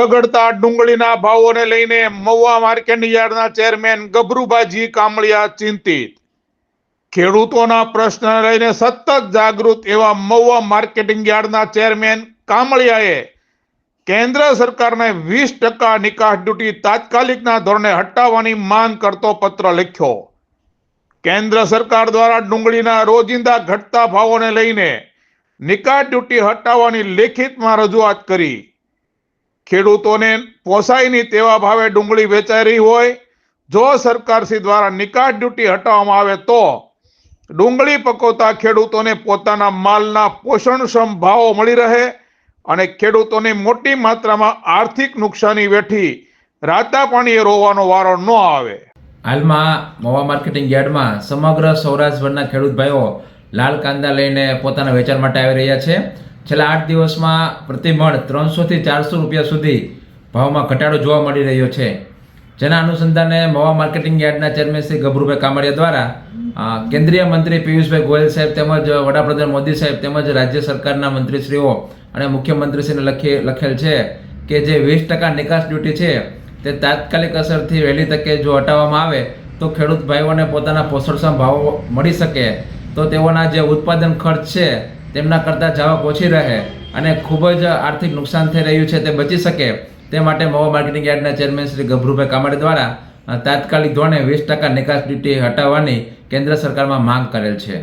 બગડતા ડુંગળીના ભાવોને લઈને મહુવા માર્કેટ યાર્ડના ચેરમેન ગભરુભાજી કામળિયા ચિંતિત. ખેડૂતોના પ્રશ્ન લઈને સતત જાગૃત એવા મહુવા માર્કેટિંગ યાર્ડના ચેરમેન કામળિયાએ કેન્દ્ર સરકારને વીસ ટકા નિકાસ ડ્યુટી તાત્કાલિકના ધોરણે હટાવવાની માંગ કરતો પત્ર લખ્યો. કેન્દ્ર સરકાર દ્વારા ડુંગળીના રોજિંદા ઘટતા ભાવોને લઈને નિકાસ ડ્યુટી હટાવવાની લેખિતમાં રજૂઆત કરી. ખેડૂતોને પોસાય નહીં તેવા ભાવે ડુંગળી વેચાઈ રહી હોય, જો સરકારશ્રી દ્વારા નિકાસ ડ્યુટી હટાવવામાં આવે તો ડુંગળી પકવતા ખેડૂતોને પોતાના માલના પોષણક્ષમ ભાવો મળી રહે અને ખેડૂતોને મોટી માત્રામાં આર્થિક નુકસાની વેઠી રાતા પાણીએ રોવાનો વારો ન આવે. હાલમાં મવા માર્કેટિંગ યાર્ડમાં સમગ્ર સૌરાષ્ટ્રભરના ખેડૂત ભાઈઓ લાલ કાંદા લઈને પોતાના વેચાણ માટે આવી રહ્યા છે. છેલ્લા આઠ દિવસમાં પ્રતિમણ ત્રણસોથી ચારસો રૂપિયા સુધી ભાવમાં ઘટાડો જોવા મળી રહ્યો છે. જેના અનુસંધાને મવા માર્કેટિંગ યાર્ડના ચેરમેન શ્રી ગભરુભાઈ કામડિયા દ્વારા કેન્દ્રીય મંત્રી પિયુષભાઈ ગોયલ સાહેબ તેમજ વડાપ્રધાન મોદી સાહેબ તેમજ રાજ્ય સરકારના મંત્રીશ્રીઓ અને મુખ્યમંત્રીશ્રીને લખી, લખેલ છે કે જે વીસ ટકા નિકાસ ડ્યુટી છે તે તાત્કાલિક અસરથી વહેલી તકે જો હટાવવામાં આવે તો ખેડૂત ભાઈઓને પોતાના પોષણક્ષમ ભાવો મળી શકે. તો તેઓના જે ઉત્પાદન ખર્ચ છે તેમના કરતાં જાવક ઓછી રહે અને ખૂબ જ આર્થિક નુકસાન થઈ રહ્યું છે તે બચી શકે તે માટે મોવા માર્કેટિંગ યાર્ડના ચેરમેન શ્રી ગભરુભાઈ કામડે દ્વારા તાત્કાલિક ધોરણે વીસ ટકા નિકાસ ડ્યુટી હટાવવાની કેન્દ્ર સરકારમાં માંગ કરેલ છે.